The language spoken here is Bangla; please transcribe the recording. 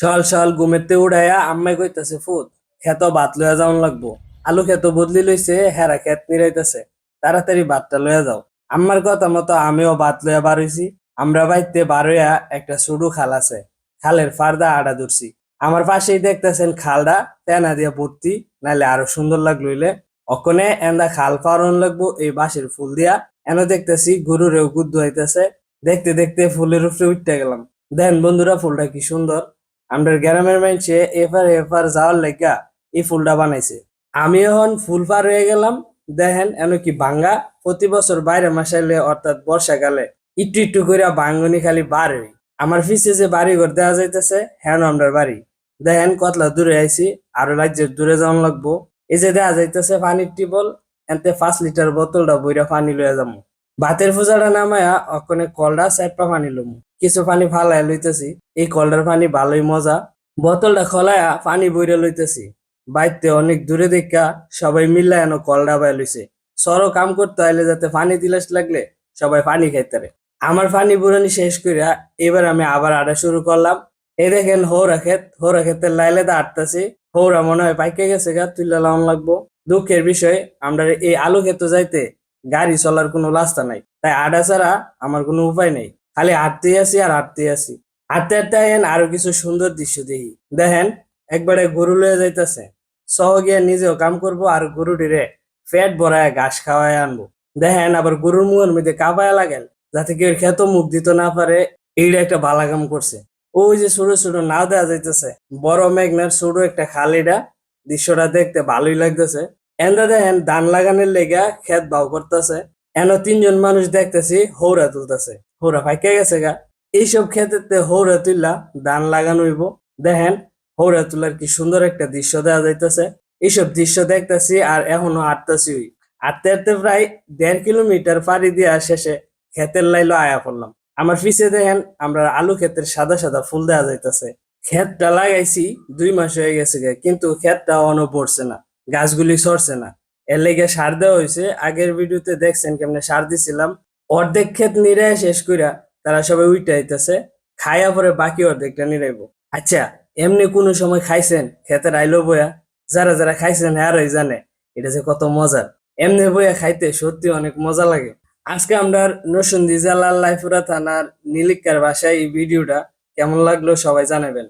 সকাল সকাল ঘুমেতে উড়াইয়া আম্মাই কইতাছে ফুট খেত ভাত লইয়া যাওন লাগবো। আলু খেত বদলি লইছে, হেরা খেত নিরাইতাছে তাড়াতাড়ি ভাতটা লইয়া যাও। আম্মার কথা মতো আমিও ভাত লইয়া বার হইছি। আমরা বাইতে বার হইয়া একটা সুডু খাল আছে। খালের ফার্দা আড়া ধরছি। আমার পাশেই দেখতেছেন খালটা তেনা দিয়া ভর্তি, নাইলে আরও সুন্দর লাগলইলে অকনে এন্দা খাল পারন লাগবো, এই বাঁশের ফুল দিয়া। এন দেখতেছি গরুরেও গুদ্দ হইতেছে। দেখতে দেখতে ফুলের উপরে উঠতে গেলাম। দেন বন্ধুরা, ফুলটা কি সুন্দর। আমরা গ্রামের মানুষে এফার এফার যাওয়ার লেগা এই ফুলটা বানাইছে। আমি এখন ফুল পার হয়ে গেলাম, দেখেন, এন কি ভাঙ্গা। প্রতি বছর বাইরে মাসাইলে অর্থাৎ বর্ষাকালে একটু একটু করে ভাঙ্গনি খালি বার হই। আমার পিছে যে বাড়ি ঘর দেওয়া যাইতেছে হ্যাঁ আমরা বাড়ি। দেখেন, কতলা দূরে আইছি, আরও রাজ্যের দূরে যাওয়ান লাগবো। এই যে দেওয়া যাইতেছে পানির টিবল, এনতে পাঁচ লিটার বোতলটা বইরা পানি লইয়া যাব ভাতের ফুজাটা নামায়া অকনে কলটা চারপা পানি লমু। কিছু পানি ফালাই লইতেছি। এই কলটার পানি ভালোই মজা। বোতলটা খলায়া পানি বইরা লইতেছি। বাইতে অনেক দূরে দেখা সবাই মিল্লা এনো কলটা বাই লইছে। সরো কাম করতে আইলে যাতে পানি দিলাস লাগলে সবাই পানি খাইতে আমার পানি বুড়ানি শেষ করিয়া এবার আমি আবার আড়া শুরু করলাম। এ দেখেন হৌরা ক্ষেত। হৌরা ক্ষেতের লাইলে দা আটতাছি। হৌরা মনে হয় পাইকে গেছে গা, তুইলা লাউন লাগবো। দুঃখের বিষয়, আমরা এই আলু ক্ষেত যাইতে গাড়ি চলার কোনো রাস্তা নাই। তাই আডা ছাড়া আমার কোনো উপায় নেই। খালি হাঁটতেই আসি আর হাঁটতেই আসি হাঁটতে হাঁটতে আইন আরও কিছু সুন্দর দৃশ্য দেখি। দেখেন, একবারে গরু লয়ে যাইতেছে। সহ গিয়ে নিজেও কাম করব আর গরুটিরে পেট ভরায় ঘাস খাওয়ায় আনব। দেখেন, আবার গরুর মুখের মধ্যে কাবায় লাগেন, যাতে কেউ খেত মুখ দিতে না পারে। এইটা একটা ভালো কাম করছে। ওই যে ছোট ছোট নাও দেওয়া যাইতেছে। বড় মেঘনার ছোট একটা খালিটা দৃশ্যটা দেখতে ভালোই লাগতেছে। এন্দা দেখেন, ধান লাগানোর লেগা ক্ষেত বাউ করতেছে। এন তিনজন মানুষ দেখতেছি হৌরা তুলতেছে। হৌরা ফাইকে গেছে গা। এইসব ক্ষেত্রে হৌরা তুললা ধান লাগানো হইব। দেখেন হৌরা তুলার কি সুন্দর একটা দৃশ্য দেওয়া যাইতেছে। এইসব দৃশ্য দেখতেছি আর এখনও হাঁটতেছি। ওই হাঁটতে হাঁটতে প্রায় দেড় কিলোমিটার পাড়ি দিয়া শেষে ক্ষেতের লাইলো আয়া করলাম আমার পিছে দেখেন আমরা আলু ক্ষেতের সাদা সাদা ফুল দেওয়া যাইতেছে। ক্ষেতটা লাগাইছি দুই মাস হয়ে গেছে গে, কিন্তু ক্ষেতটা অনো পড়ছে না। গাছগুলি সরছে না। এর লেগে সার দেওয়া হয়েছে। আগের ভিডিওতে দেখছেন কেমনে সার দিছিলাম। অর্ধেক ক্ষেত নিরে শেষ কইরা তারা সবাই উইটা আইতেছে। খাইয়া পরে বাকি অর্ধেকটা নিরাইবো আচ্ছা এমনি কোনো সময় খাইছেন? ক্ষেতের আইলো বয়া? যারা যারা খাইছেন হ্যাঁ জানে, এটা যে কত মজার। এমনি বইয়া খাইতে সত্যি অনেক মজা লাগে। আজকে আমরা নসুন্দি জেলার লাইফুরা থানার নীলিকার বাসায় এই ভিডিওটা কেমন লাগল সবাই জানাবেন।